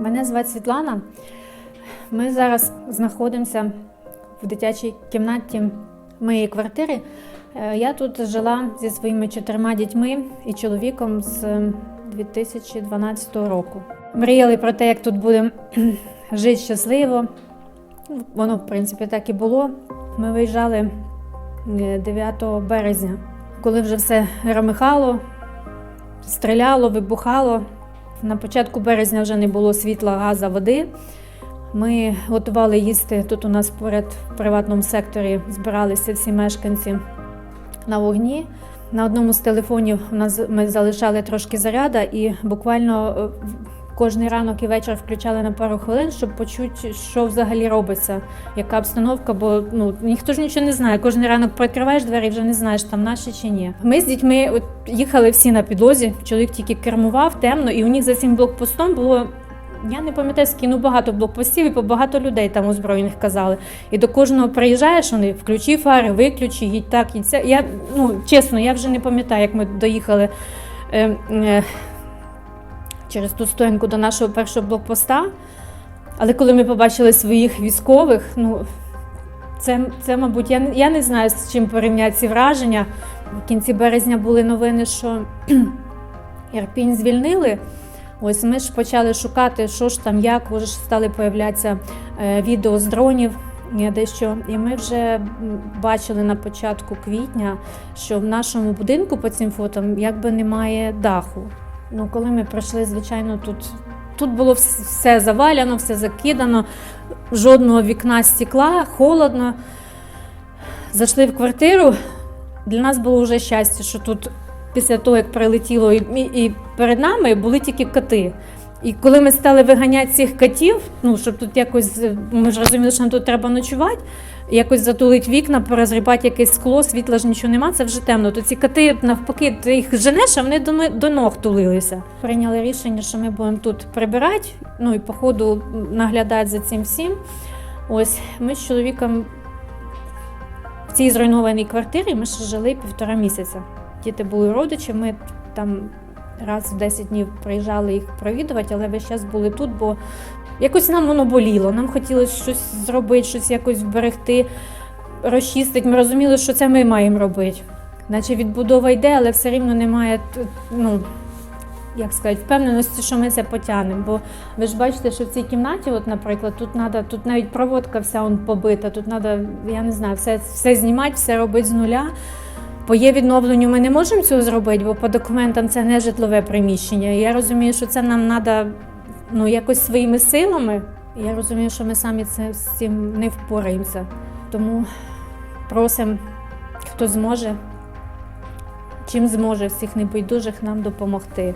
Мене звати Світлана. Ми зараз знаходимося в дитячій кімнаті моєї квартири. Е, Я тут жила зі своїми чотирма дітьми і чоловіком з е, 2012 року. Мріяли про те, як тут будемо жити щасливо. Воно, в принципі, так і було. Ми виїжджали е, 9 березня, коли вже все громихало, стріляло, вибухало. На початку березня вже не було світла, газа, води. Ми готували їсти. Тут у нас поряд в приватному секторі збиралися всі мешканці на вогні. На одному з телефонів ми залишали трошки заряда і буквально е, кожний ранок і вечір включали на пару хвилин, щоб почути, що взагалі робиться, яка обстановка, бо ну ніхто ж нічого не знає. Кожен ранок прикриваєш двері, і вже не знаєш, там наші чи ні. Ми з дітьми от, їхали всі на підлозі. Чоловік тільки кермував темно, і у них за цим блокпостом було. Я не пам'ятаю, скільки, ну багато блокпостів і по багато людей там озброєних казали. І до кожного приїжджаєш, вони включи фари, виключи, їдь так, їдь це. Я ну чесно, я вже не пам'ятаю, як ми доїхали е, е, через ту стоянку до нашого першого блокпоста. Але коли ми побачили своїх військових, ну це, це мабуть, я, я не знаю, з чим порівняти ці враження. В кінці березня були новини, що Ірпінь звільнили. Ось ми ж почали шукати, що ж там, як вже стали появлятися е, відео з дронів. Дещо, і ми вже бачили на початку квітня, що в нашому будинку по цим фотам якби немає даху. Ну, коли ми пройшли, звичайно, тут, тут було все заваляно, все закидано, жодного вікна стекла, холодно. Зайшли в квартиру. Для нас було вже щастя, що тут після того, як прилетіло, і, і перед нами були тільки коти. І коли ми стали виганяти цих котів, ну щоб тут якось е, ми ж розуміли, що нам тут треба ночувати, якось затулити вікна, порозрібати якесь скло, світла ж нічого нема, це вже темно. То ці коти навпаки, ти їх женеш, а вони до, до ног тулилися. Прийняли рішення, що ми будемо тут прибирати, ну і по ходу наглядати за цим всім. Ось ми з чоловіком в цій зруйнованій квартирі ми ще жили півтора місяця. Діти були родичі, ми там раз в 10 днів приїжджали їх провідувати, але весь час були тут, бо якось нам воно боліло. Нам хотілося щось зробити, щось якось вберегти, розчистити. Ми розуміли, що це ми маємо робити. Наче відбудова йде, але все рівно немає ну, як сказати, впевненості, що ми це потягнемо. Бо ви ж бачите, що в цій кімнаті, от, наприклад, тут надо, тут навіть проводка вся он побита, тут треба, я не знаю, все, все знімати, все робити з нуля. По є відновленню ми не можемо цього зробити, бо по документам це не житлове приміщення. Я розумію, що це нам треба ну, якось своїми силами. Я розумію, що ми самі це, з цим не впораємося. Тому просимо, хто зможе, чим зможе всіх небайдужих нам допомогти.